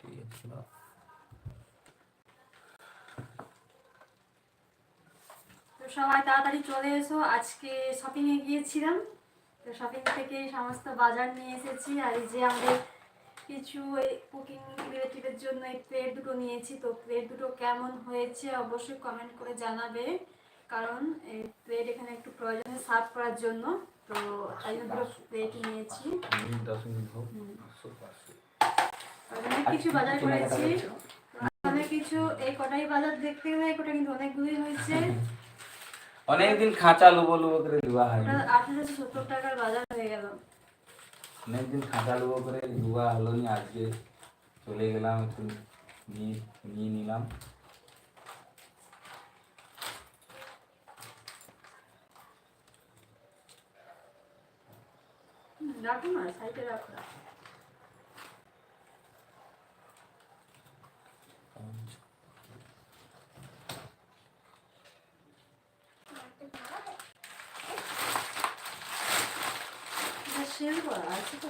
ঠিক আছে তো সবাই তাড়াতাড়ি চলে এসো আজকে শপিং এ গিয়েছিলাম। তো শপিং থেকে সমস্ত বাজার নিয়ে এসেছি আর এই যে আমাদের কিছু কুকিং রিলেটিভের জন্য এই প্লেট দুটো নিয়েছি। তো প্লেট দুটো কেমন হয়েছে অবশ্যই কমেন্ট করে জানাবে কারণ এই প্লেট এখানে একটু প্রয়োজনে সার্ভ করার জন্য। তো তাই জন্য দুটো প্লেট নিয়েছি মিনিট দশ মিনিট হোক পাঁচশো পাঁচশো আর অনেক কিছু বাজার করেছি। অনেক কিছু এই কটাই বাজার দেখতে গেলে কটা কিন্তু অনেকগুলোই হয়েছে। অনেকদিন খাঁচা লুবো লুবো করে দেওয়া হয়নি আঠারোশো সত্তর টাকার বাজার হয়ে গেল। অনেকদিন খাঁচা লুবো করে দেওয়া হলো নি আজকে চলে গেলাম একটু নিয়ে নিয়ে নিলাম। রাখো না সাইডে রাখো এটা সেল করা আছে তো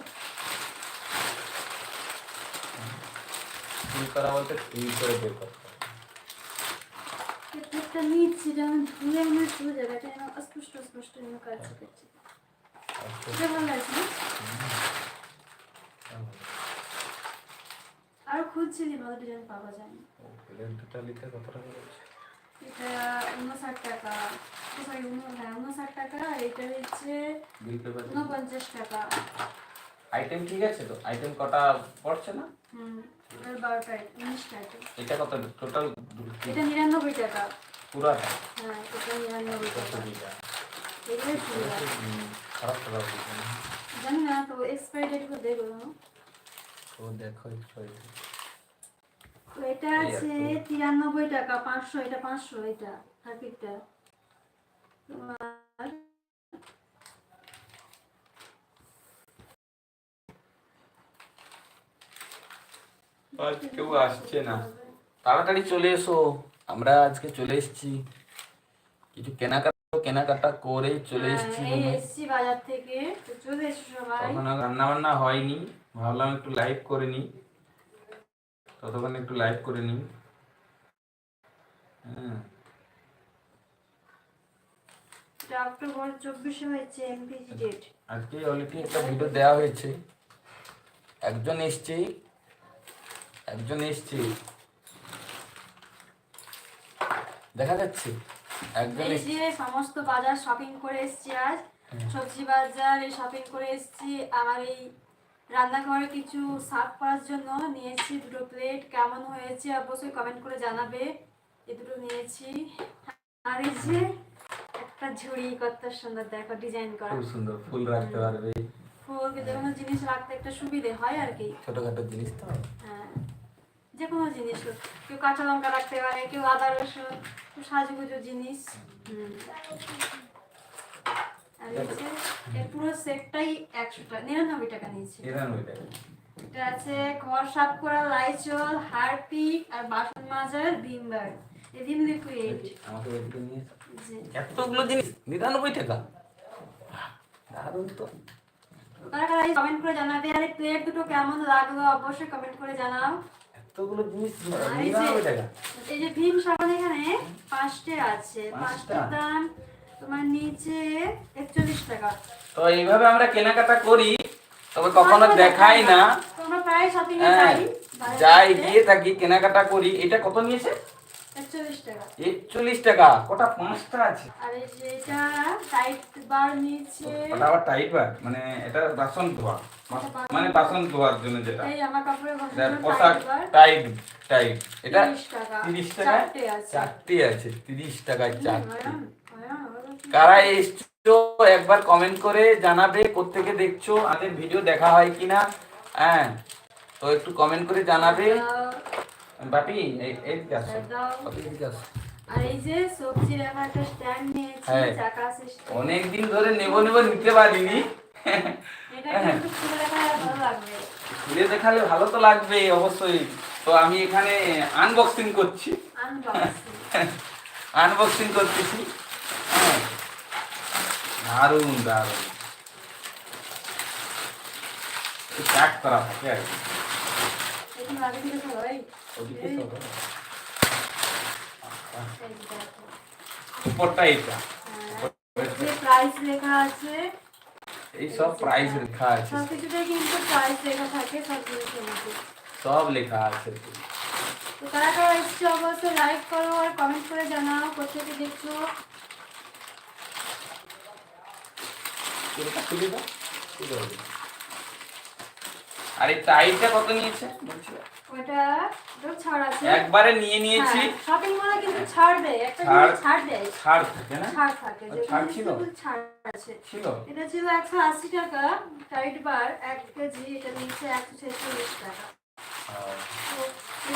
ফিল করা বলতে ফিল করে বের করতে হবে। নিচ্ছি যেমন ধুয়ে এনে ধুয়ে যাবে এটা যেন অস্পষ্ট অস্পষ্ট যেন কাজ করছে এটা ভালো লাগছে। আরও খুঁজছি যে ভালো ডিজাইন পাওয়া যায় না প্লেট দুটা কত টাকা এটা উনষাট টাকা। সরি হ্যাঁ উনষাট টাকা এটা হচ্ছে উনপঞ্চাশ টাকা। আইটেম ঠিক আছে তো? আইটেম কটা পড়ছে না? হুম বারোটা উনিশটা এটা কত? টোটাল এটা নিরানব্বই টাকা। পুরাটা হ্যাঁ। এটা নিরানব্বই টাকা। এগুলোই খারাপ জানি না তো এক্সপায়ারি ডেট না তো দেখো। তো এটা আছে তিরানব্বই টাকা পাঁচশো এটা পাঁচশো এটা হারপিকটা তোমার কেউ আসছে না। তাড়াতাড়ি চলে এসো। আমরা আজকে চলে এসেছি। কিছু কেনাকাটা কেনাকাটা করে চলে হ্যাঁ, এসেছি বাজার থেকে। চলে এসো সবাই। রান্না বান্না হয়নি। ভাবলাম একটু লাইভ করে নিই। ততক্ষণ একটু লাইভ করে নিই হ্যাঁ। অক্টোবর চব্বিশে হয়েছে এমপিজি ডেট আজকে অলরেডি একটা ভিডিও দেওয়া হয়েছে। একজন এসছে। একজন এসছে। দেখা যাচ্ছে। একজন এই যে সমস্ত বাজার শপিং করে এসছি আজ। সবজি বাজার এই শপিং করে এসছি। আমার এই রান্নাঘরে কিছু সার্ভ করার জন্য নিয়েছি দুটো প্লেট কেমন হয়েছে অবশ্যই কমেন্ট করে জানাবে। এ দুটো নিয়েছি। আর এই যে একটা ঝুড়ি কত সুন্দর দেখো ডিজাইন করা। খুব সুন্দর ফুল রাখতে পারবে। ফুল যে কোনো জিনিস রাখতে একটা সুবিধে হয় আর কি। ছোটখাটো জিনিস তো। হ্যাঁ যে কোনো জিনিস কেউ কাঁচা লঙ্কা রাখতে পারে কেউ আদা রসুন সাজুগুজু জিনিস। হুম। আর এই এর পুরো সেটটাই একশো টাকা নিরানব্বই টাকা নিয়েছে। নিরানব্বই টাকা। এটা আছে ঘর সাফ করা লাইচল হারপিক আর বাসন মাজার ভিমবার। এই ভিম লিকুইড আমাকে এদিকে নিয়ে এতগুলো জিনিস নিরানব্বই টাকা? দারুণ তো। কারা কারা কমেন্ট করে জানাবে আর প্লেট দুটো কেমন লাগল অবশ্যই কমেন্ট করে জানাও। এতগুলো জিনিস নিরানব্বই টাকা। এই যে ভীম সাবান এখানে পাঁচটে আছে পাঁচটা? দাম তোমার নিচে একচল্লিশ টাকা। তো এইভাবে আমরা কেনাকাটা করি তবে কখনো দেখাই না। তোমরা প্রায় শপিং এ হ্যাঁ যাই যাই গিয়ে থাকি কেনাকাটা করি। এটা কত নিয়েছে? একচল্লিশ টাকা। একচল্লিশ টাকা কটা পাঁচটা আছে? আর টাইট বার ওটা আবার টাইট বার মানে এটা বাসন ধোয়া। মানে বাসন ধোয়ার জন্য যেটা। এই কাপড়ের যার পোশাক টাইট টাইট এটা 30 টাকা। তিরিশ টাকা চারটে আছে। চারটে আছে তিরিশ টাকায় চারটে। কারা এসছো একবার কমেন্ট করে জানাবে কোত্থেকে দেখছ আমাদের ভিডিও দেখা হয় কিনা। হ্যাঁ তো একটু কমেন্ট করে জানাবে। বাপি এই- এদিকে আসো। আর এই যে সবজি রাখার একটা স্ট্যান্ড নিয়েছি হ্যাঁ। চাকা অনেক দিন ধরে নেব নেব নিতে পারিনি। এটা হ্যাঁ। খুলে দেখালে ভালো তো লাগবে অবশ্যই। তো আমি এখানে আনবক্সিং করছি। আনবক্সিং আনবক্সিং করতেছি। হ্যাঁ দারুণ দারুণ। প্যাক করা থাকে আর থেকে। আচ্ছা। উপরটা এটা হ্যাঁ, প্রাইস লেখা আছে। এই সব প্রাইস লেখা আছে। সব কিছুতে কিন্তু প্রাইস লেখা থাকে সব জিনিসের মধ্যে সব লেখা আছে তো কারা কারা এসছে অবশ্যই লাইক করো আর কমেন্ট করে জানাও কোথেকে দেখছ। এটা খুলে দাও খুলে দাও। আর এই টাইটা কত নিয়েছে? বলছি ওটা ছাড় আছে। একবারে নিয়ে নিয়েছি। শপিং মলে কিন্তু ছাড় দেয়। একটা ছাড়- দেয়। ছাড় থাকে না? ছাড় থাকে। ছাড় ছিল? ছাড় আছে। ছিল? এটা ছিল একশো আশি টাকা। টাইট বার এক কেজি। এটা একশো ছেচল্লিশ টাকা। তো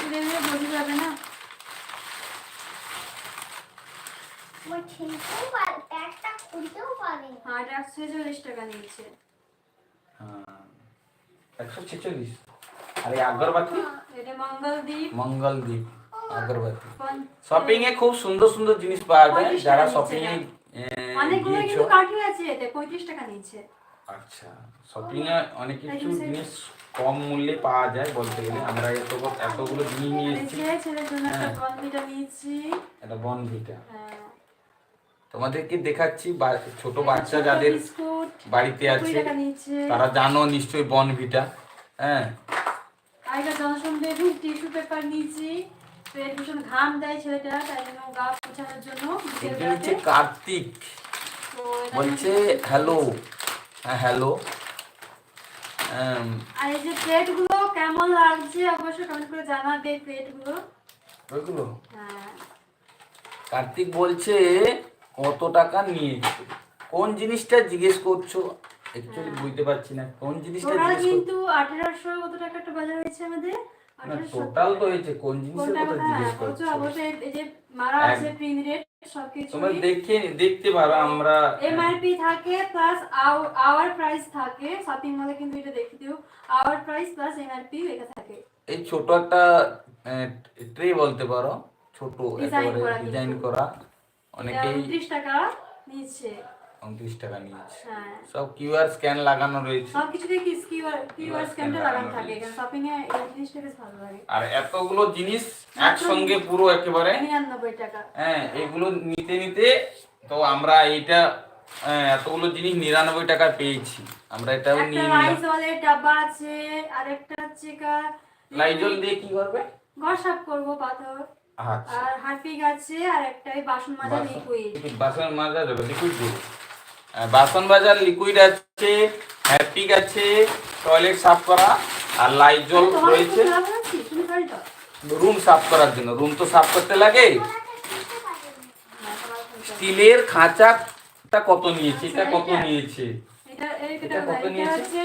দেখলে বোঝা যাবে না? খুলতেও পারে হ্যাঁ এটা একশো ছেচল্লিশ টাকা নিচ্ছে হ্যাঁ একশো ছেচল্লিশ। আর এই আগরবাতি এটা মঙ্গলদ্বীপ। মঙ্গলদ্বীপ আগরবাতি। শপিং এ খুব সুন্দর সুন্দর জিনিস পাওয়া যায় যারা শপিং এ অনেকগুলো কিন্তু কাঠি আছে এতে পঁয়ত্রিশ টাকা নিচ্ছে আচ্ছা শপিং এ অনেক কিছু জিনিস কম মূল্যে পাওয়া যায় বলতে গেলে। আমরা এত এতগুলো জিনিস নিয়ে এসেছি। ছেলের জন্য একটা হ্যাঁ। নিয়েছি। এটা বনভিটা। হ্যাঁ। তোমাদেরকে দেখাচ্ছি ছোট বাচ্চা যাদের বাড়িতে আছে তারা জানো নিশ্চয়ই বনভিটা হ্যাঁ। আগেকার জনসংখ্যা টিস্যু পেপার নিয়েছি। পেট ভীষণ ঘাম দেয় ছেলেটা তাই জন্য গা পোছানোর জন্য বিকেল এটা বেলাতে। হচ্ছে কার্তিক। বলছে হ্যালো। হ্যাঁ হ্যালো। আর এই যে প্লেটগুলো কেমন লাগছে অবশ্যই কমেন্ট করে জানাবে প্লেটগুলো। ওইগুলো? হ্যাঁ। কার্তিক বলছে কত টাকা নিয়েছে কোন জিনিসটা জিজ্ঞেস করছ? অ্যাকচুয়ালি বুঝতে পারছি না কোন জিনিসটা জিজ্ঞেস করছ? কিন্তু আঠেরোশো কত টাকা একটা বাজার হয়েছে আমাদের টোটাল তো হয়েছে কোন জিনিসের কথা জিজ্ঞেস হ্যাঁ বলছো করছ? অবশ্যই এই যে মারা আছে প্রিন্ট রেট সবকিছু তোমরা দেখে দেখতে পারো আমরা এমআরপি থাকে প্লাস আওয়ার প্রাইস থাকে শপিং মলে কিন্তু এটা দেখে দিও আওয়ার প্রাইস প্লাস এমআরপি লেখা থাকে। এই ছোট একটা ট্রে বলতে পারো ছোট একেবারে ডিজাইন করা। অনেকেই উনত্রিশ টাকা নিচ্ছে উনত্রিশ টাকা নিয়েছে। হ্যাঁ। সব কিউআর স্ক্যান লাগানো রয়েছে। সব কিছুতে কি কিউআর কিউআর স্ক্যানটা লাগানো লাগানো থাকে রয়েছে। শপিং এ এই জিনিসটা বেশ ভালো লাগে। আর এতগুলো জিনিস একসঙ্গে পুরো একেবারে নিরানব্বই টাকা। হ্যাঁ এগুলো নিতে নিতে তো আমরা এইটা হ্যাঁ, এতগুলো জিনিস নিরানব্বই টাকা পেয়েছি। আমরা এটাও নিয়ে নিলাম। রাইস ওয়ালের ডাব্বা আছে আর একটা হচ্ছে কা লাইজল দিয়ে কি করবে? ঘর সাফ করব পাথর। আর হারপিক আছে আর একটা এই বাসন মাজা লিকুইড বাসন মাজা যাবে লিকুইড বাসন বাজার লিকুইড আছে হ্যাপিক আছে টয়লেট সাফ করা আর লাইজল রয়েছে। রুম সাফ করার জন্য রুম তো সাফ করতে লাগে। স্টিলের খাঁচাটা কত নিয়েছে? এটা কত নিয়েছে? এটা কত নিয়েছে?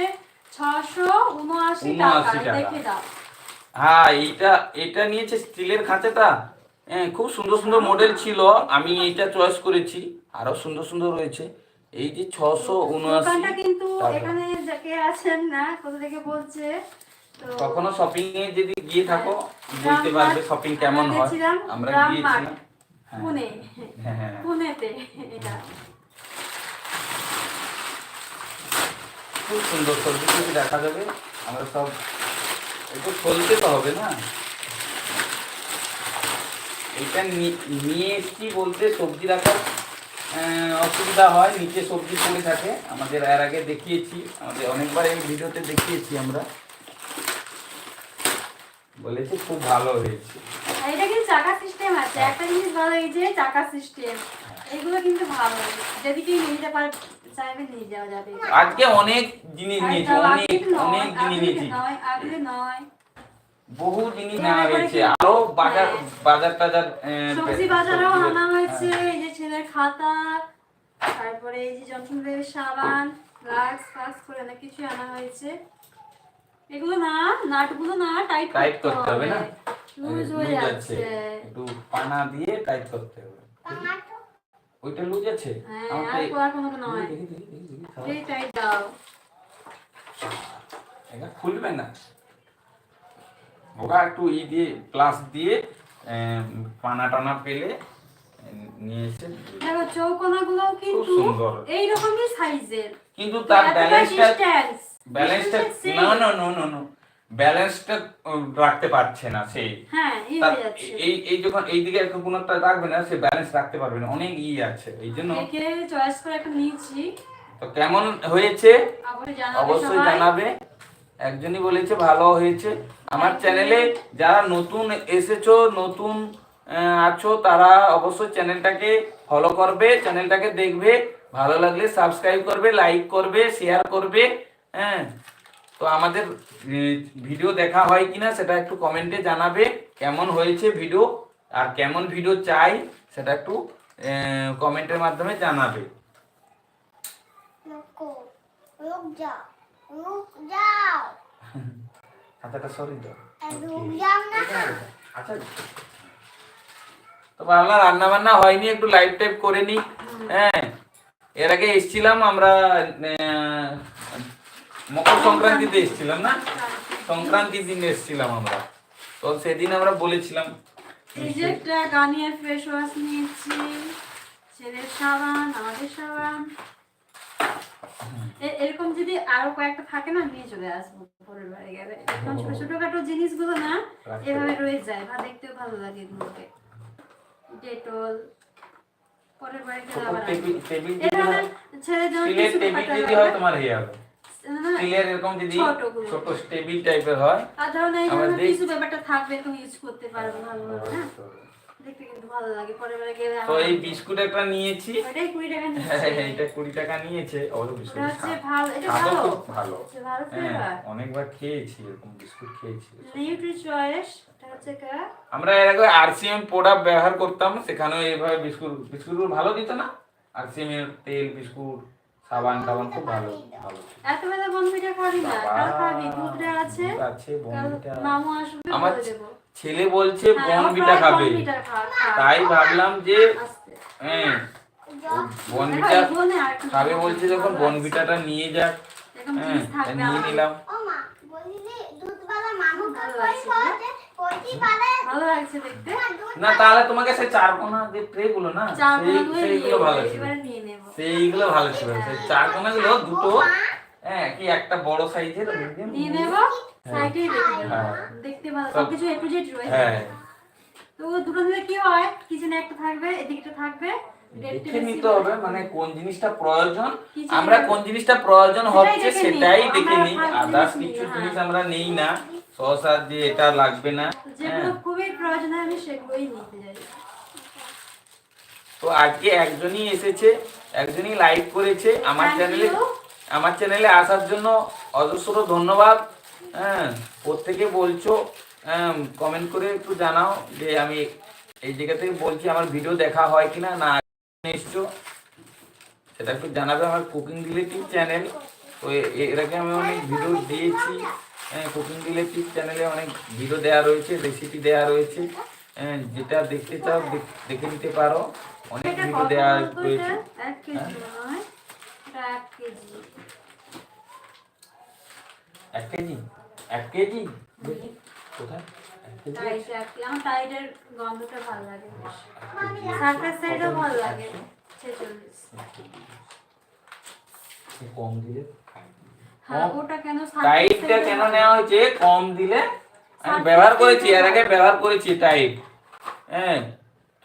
ছশো উনআশি টাকা। দেখে দাও। হ্যাঁ এইটা এটা নিয়েছে স্টিলের খাঁচাটা। হ্যাঁ খুব সুন্দর সুন্দর মডেল ছিল। আমি এইটা চয়েস করেছি। আরও সুন্দর সুন্দর রয়েছে। এই যে ছশো উনআশি কিন্তু এখানে যাকে আছেন না কোথা থেকে বলছে তো কখনো শপিং এ যদি গিয়ে থাকো বুঝতে পারবে শপিং কেমন হয়। আমরা গিয়েছিলাম। হ্যাঁ। পুনে। হ্যাঁ হ্যাঁ। পুনেতে। এটা। খুব সুন্দর সবজি দেখা যাবে আমরা সব একটু খুলতে তো হবে না। এটা নিয়ে এসছি বলতে সবজি রাখার অসুবিধা হয় নিচে সবজি পড়ে থাকে। আমাদের এর আগে দেখিয়েছি আমাদের অনেকবার এই ভিডিওতে দেখিয়েছি আমরা। বলেছি খুব ভালো হয়েছে। এটা কিন্তু চাকা সিস্টেম আছে। একটা জিনিস ভালো এই যে চাকা সিস্টেম এগুলো কিন্তু ভালো। যেদিকে নিয়ে যেতে পার আজকে অনেক জিনিস নিয়েছি অনেক অনেক জিনিস নিয়েছি। বহু জিনিস নেওয়া হয়েছে আরও বাজার হ্যাঁ। বাজার টাজার সবজি বাজারও আনা হয়েছে হ্যাঁ। এই যে ছেলের খাতা তারপরে এই যে জনসনের সাবান ফ্লাক্স ফ্লাক্স করে অনেক কিছু আনা হয়েছে। এগুলো না নাটগুলো না টাইট টাইট করতে হবে না? লুজ হয়ে যাচ্ছে। একটু পানা দিয়ে টাইট করতে হবে। ওইটা লুজ আছে হ্যাঁ আর করার কোনো নয়। এই টাইট দাও। এটা খুলবে না। ওরা একটু ই দিয়ে প্লাস দিয়ে পানা টানা পেলে নিয়ে এসে দেখো চৌকোনা গুলো কিন্তু সুন্দর। এইরকমই সাইজের কিন্তু তার ব্যালেন্সটা ব্যালেন্সটা না না না না না ব্যালেন্সটা রাখতে পারছে না সেই হ্যাঁ এই এই যখন এই দিকে একটা একটা রাখবে না সে ব্যালেন্স রাখতে পারবে না। অনেক ই আছে এই জন্য চয়েস করে একটা নিয়েছি। তো কেমন হয়েছে? অবশ্যই জানাবে একজনই বলেছে ভালো হয়েছে। আমার চ্যানেলে যারা নতুন এসেছ নতুন আছো তারা অবশ্যই চ্যানেলটাকে ফলো করবে চ্যানেলটাকে দেখবে। ভালো লাগলে সাবস্ক্রাইব করবে লাইক করবে শেয়ার করবে হ্যাঁ। তো আমাদের ভিডিও দেখা হয় কিনা সেটা একটু কমেন্টে জানাবে কেমন হয়েছে ভিডিও আর কেমন ভিডিও চাই সেটা একটু কমেন্টের মাধ্যমে জানাবে। আচ্ছা। তো ভাবলাম রান্না বান্না হয়নি একটু লাইভ টাইপ করে নি। হ্যাঁ। এর আগে এসছিলাম আমরা মকর সংক্রান্তিতে এসছিলাম না? সংক্রান্তির দিন এসছিলাম আমরা। তো সেদিন আমরা বলেছিলাম এই যে একটা গার্নিয়ার ফেস ওয়াশ নিয়েছি ছেলের সাবান আমাদের সাবান। এরকম যদি আরও কয়েকটা থাকে না নিয়ে চলে আসব পরের বারে গেলে। এরকম ছোট ছোটখাটো জিনিসগুলো না এভাবে রয়ে যায় বা দেখতেও ভালো লাগে এগুলোকে। ডেটল পরের বারে গেলে আবার হয় ছেলের জন্য কিছু টেবিল যদি হয় তোমার হয়ে যাবে। স্টিলের এরকম যদি ছোট টেবিল টাইপের হয় আর ধরো না এখানে কিছু ব্যাপারটা থাকবে তুমি ইউজ করতে পারবে ভালোভাবে হ্যাঁ? দেখতে কিন্তু ভালো লাগে পরের বারে গেলে তো এই বিস্কুট একটা নিয়েছি। ওইটাই কুড়ি টাকা নিচ্ছে। এটা কুড়ি টাকা নিয়েছে। অবশ্য বিস্কুট হচ্ছে ভালো এটা ভালো। ভালো। ভালো হ্যাঁ ফ্লেভার অনেকবার খেয়েছি এরকম বিস্কুট খেয়েছি। নিউট্রি চয়েস এটা হচ্ছে কা? আমরা এর আগে আরসিএম প্রোডাক্ট ব্যবহার করতাম সেখানেও এইভাবে বিস্কুট বিস্কুটগুলো ভালো দিত না? আরসিএম এর তেল বিস্কুট সাবান টাবান খুব ভালো ভালো এত বেলা বনবিটা খাবি না কাল খাবি দুধটা আছে দুধ আছে কাল বনবিটা মামু আসবে আমার ছেলে বলছে হ্যাঁ, বনবিটা খাবে। তাই ভাবলাম যে হ্যাঁ বনবিটা খাবে বলছে যখন। বনবিটাটা নিয়ে যাক। হ্যাঁ নিয়ে নিলাম। ও মা বলি যে দুধওয়ালা মামু ভালো লাগছে, খাওয়াতে কইটি পারে ভালো লাগছে দেখতে? না তাহলে তোমাকে সেই চার কোনা যে ট্রে গুলো না চার সেই গুলো সেইগুলো ভালো ছিল এবারে নিয়ে নেব। সেইগুলো ভালো ছিল সেই চার কোনা গুলো দুটো হ্যাঁ কি একটা বড় সাইজের নিয়ে নেব? সাইডেই রেখে দেবো। হ্যাঁ। দেখতে ভালো। সব- সবকিছু একটু জেড রয়েছে। হ্যাঁ। তো দুটো দিলে কি হয়? কিচেনে একটা থাকবে এদিকটা থাকবে। দেখে নিতে হবে মানে কোন জিনিসটা প্রয়োজন। আমরা কোন জিনিসটা প্রয়োজন হচ্ছে সেটাই দেখে নিই। আদার্স জিনিস কিছু জিনিস হ্যাঁ। আমরা নেই না। সহসা যে এটা লাগবে না যেগুলো হ্যাঁ। খুবই প্রয়োজন আমি সেগুলোই নিতে যাই। তো আজকে একজনই এসেছে একজনই লাইক করেছে। আমার চ্যানেলে আমার চ্যানেলে আসার জন্য অজস্র ধন্যবাদ। হ্যাঁ প্রত্যেকে বলছো কমেন্ট করে একটু জানাও যে আমি এই জায়গা থেকে বলছি আমার ভিডিও দেখা হয় কিনা না এসছো। সেটা একটু জানাবে আমার কুকিং রিলেটিভ চ্যানেল তো এর আগে আমি অনেক ভিডিও দিয়েছি। হ্যাঁ কুকিং রিলেটিভ চ্যানেলে অনেক ভিডিও দেওয়া রয়েছে রেসিপি দেওয়া রয়েছে। হ্যাঁ যেটা দেখতে চাও দেখ- নিতে পারো। অনেক ভিডিও দেওয়া রয়েছে। এক কেজি হয়। এক কেজি। এক কেজি? কোথায়? এক কেজি টাইট এক কেজি। আমার টাইটের গন্ধটা ভালো লাগে বেশ। সাইডও ভালো লাগে। ছেচল্লিশ। কম দিলে হ্যাঁ ওটা কেন সার্কাস টাইপটা কেন নেওয়া হয়েছে? কম দিলে? আমি ব্যবহার করেছি এর আগে ব্যবহার করেছি টাইপ হ্যাঁ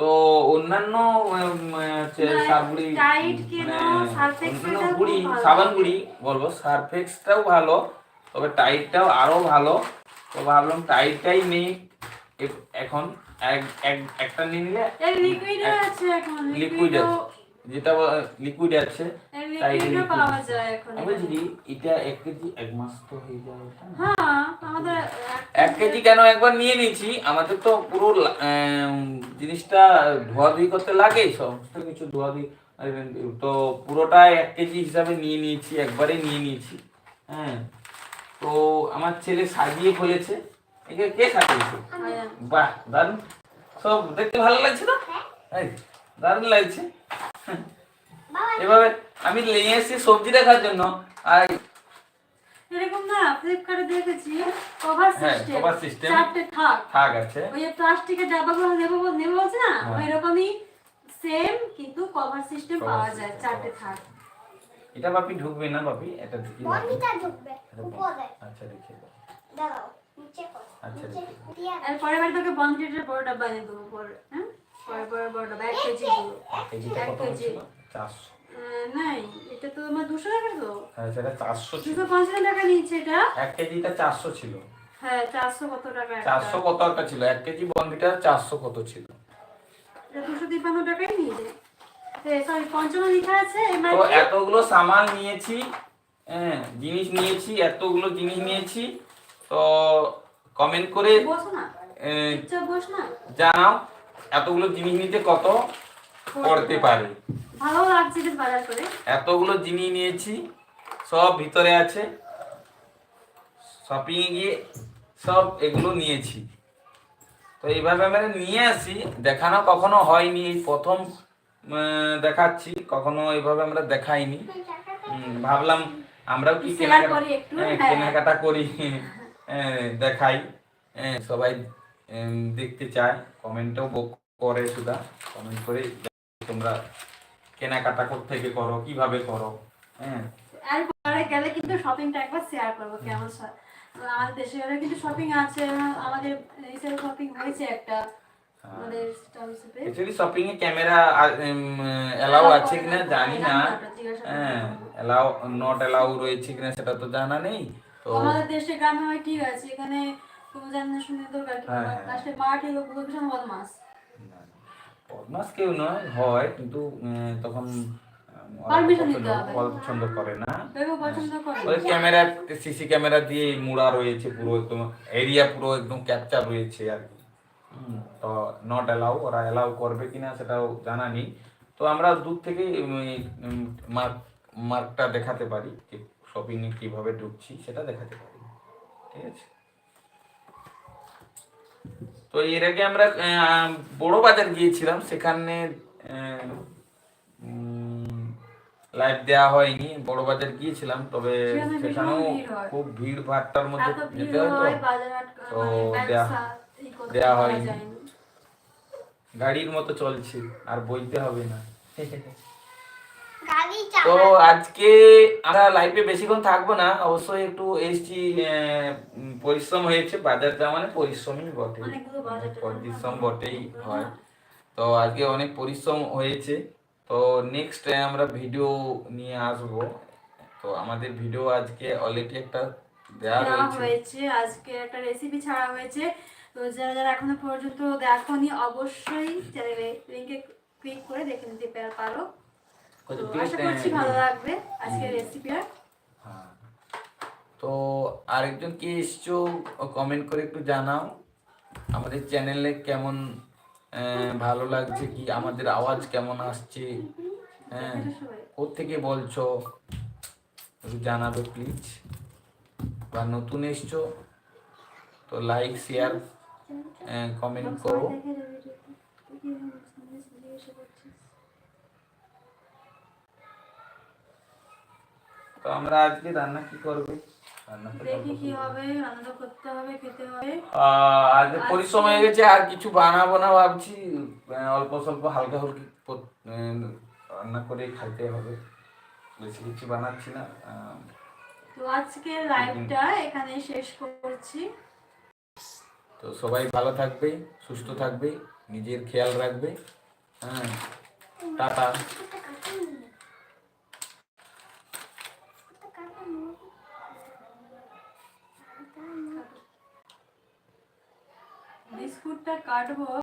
তো অন্যান্য উম, হচ্ছে না, সাবুড়ি টাইট কেন, সারফেক্স অন্যান্য টাও গুড়ি ভালো। সাবান লাগে। গুড়ি বলব। সারফেক্সটাও ভালো তবে টাইটটাও আরও ভালো। তো ভাবলাম টাইটটাই নেই। এখন এক- এক- একটা নিয়ে নিলে লিকুইড আছে এখন লিকুইড যেটা লিকুইড আছে তাই পাওয়া আছে। যায় এখন আমি বলছি এটা এক কেজি এক মাস তো হয়ে যাবে হ্যাঁ আমাদের এক কেজি কেন একবার নিয়ে নিয়েছি? আমাদের তো পুরো জিনিসটা ধোয়াধুয়ি করতে লাগে সমস্ত কিছু ধোয়াধুয়ি তো পুরোটাই এক কেজি হিসাবে নিয়ে নিয়েছি একবারে নিয়ে নিয়েছি। হ্যাঁ তো আমার ছেলে সাজিয়ে ফেলেছে। একে কে সাজিয়েছে। বাহ দারুণ। সব দেখতে ভালো লাগছে না? এই, দারুণ লাগছে। এভাবে আমি নিয়ে এসেছি সবজি রাখার জন্য আর এরকম না ফ্লিপকার্টে দেখেছি কভার হ্যাঁ, সিস্টেম cover system। চারটে থাক। থাক আছে। ওই যে প্লাস্টিকের ডাব্বাগুলো নেব বল- নেব বলছে না? হ্যাঁ। ওই রকমই সেম কিন্তু কভার সিস্টেম পাওয়া যায় চারটে থাক। এটা বাপি ঢুকবে না বাপি এটা ঢুকি বাপি। বনিটা ঢুকবে উপরে। আচ্ছা রেখে দাও দাঁড়াও নিচে কর আচ্ছা, পরের বার তোকে বনভিটার বড় ডাব্বা এনে দেবো পরে হ্যাঁ? পরে পরে বড় ডাব্বা এক কেজি দেবো কেজিটা এক কত কেজি। ছিল নাই এটা তো আমার দুশো টাকা তো। হ্যাঁ সেটা চারশো ছিল। দুশো পঞ্চাশ টাকা নিচ্ছে এটা? এক কেজিটা চারশো ছিল। হ্যাঁ চারশো কত টাকা একটা? চারশো কত একটা ছিল? এক কেজি বন্ডিটা চারশো কত ছিল? এটা দুশো তিপ্পান্ন টাকাই নিয়ে সরি পঞ্চম লেখা আছে তো এতগুলো সামান নিয়েছি হ্যাঁ জিনিস নিয়েছি এতগুলো জিনিস নিয়েছি তো কমেন্ট করে বসো না। বস না। জানাও। এতগুলো জিনিস নিতে কত পড়তে পারে? ভালো লাগছে বেশ বাজার করে। এতগুলো জিনিস নিয়েছি সব ভিতরে আছে। শপিং এ গিয়ে সব এগুলো নিয়েছি। তো এইভাবে আমরা নিয়ে আসি। দেখানো কখনো হয়নি এই প্রথম দেখাচ্ছি। কখনো এইভাবে আমরা দেখাইনি। ভাবলাম আমরাও কি কেনাকাটা করি একটু, হ্যাঁ, হ্যাঁ। কেনাকাটা করি। হ্যাঁ, দেখাই। সবাই দেখতে চায় কমেন্টও করে সুদা কমেন্ট করে তোমরা কেনাকাটা থেকে করো কীভাবে করো হ্যাঁ? আর পরে গেলে কিন্তু শপিংটা একবার শেয়ার করব কেমন আমাদের দেশে গেলে কিন্তু শপিং আছে আমাদের রিসেল শপিং হয়েছে একটা আমাদের অ্যাকচুয়ালি শপিং এ ক্যামেরা এলাও আছে কিনা জানি না হ্যাঁ এলাও নট এলাও রয়েছে কিনা সেটা তো জানা নেই তো আমাদের দেশে গ্রামে হয় ঠিক আছে এখানে তুমি জানো শুনে দরকার হ্যাঁ, হ্যাঁ। বদমাস। বদমাস কেউ নয় হয় কিন্তু তখন পছন্দ- করে না। ওই ক্যামেরা সিসি ক্যামেরা দিয়ে মুড়া রয়েছে পুরো একদম এরিয়া পুরো একদম ক্যাপচার রয়েছে আর কি। তো নট অ্যালাউ ওরা অ্যালাউ করবে কিনা সেটাও জানা নেই। তো আমরা দূর থেকে মার্ক মার্কটা দেখাতে পারি যে শপিংয়ে কীভাবে ঢুকছি সেটা দেখাতে পারি। ঠিক আছে? তো এর আগে আমরা বড় বাজার গিয়েছিলাম সেখানে লাইভ দেওয়া হয়নি বড় বাজার গিয়েছিলাম তবে সেখানেও খুব ভিড় ভাট্টার মধ্যে যেতে হয় তো তো মানে পারা হয়নি। গাড়ির মতো চলছে আর বইতে হবে না। তো আজকে আমরা লাইফে বেশিক্ষণ থাকব না অবশ্যই একটু এসছি পরিশ্রম হয়েছে বাজার যাওয়া মানে পরিশ্রমই বটে পরিশ্রম বটেই হয়। তো আজকে অনেক পরিশ্রম হয়েছে। তো নেক্সট আমরা ভিডিও নিয়ে আসব। তো আমাদের ভিডিও আজকে অলরেডি একটা দেওয়া হয়েছে। আজকে একটা রেসিপি ছাড়া হয়েছে। তো যারা যারা এখনও পর্যন্ত দেখোনি অবশ্যই চ্যানেলে লিঙ্কে ক্লিক করে দেখে নিতে পারো। আশা করছি ভালো লাগবে আজকের রেসিপিটা হ্যাঁ। তো আরেকজন কি এসছো কমেন্ট করে একটু জানাও। আমাদের চ্যানেলে কেমন ভালো লাগছে কি? আমাদের আওয়াজ কেমন আসছে? হ্যাঁ। থেকে বলছো? একটু জানাবে প্লিজ বা নতুন এসছো তো লাইক শেয়ার কমেন্ট করো দেখে যাবে ভিডিওটা। তুই কি সামনে জিজ্ঞাসা করছিস? তো আমরা আজকে রান্না কি করবে? রান্না দেখি। কি হবে রান্না করতে হবে খেতে হবে। আহ, আজকে পরিশ্রম হয়ে গেছে আর কিছু বানাবো না ভাবছি। অল্প স্বল্প হালকা হুলকি রান্না করে খাইতে হবে। বেশি কিছু বানাচ্ছি না তো আজকে লাইভটা এখানে শেষ করছি। তো সবাই ভালো থাকবে সুস্থ থাকবে নিজের খেয়াল রাখবে। হ্যাঁ টাটা। বিস্কুটটা কাটবো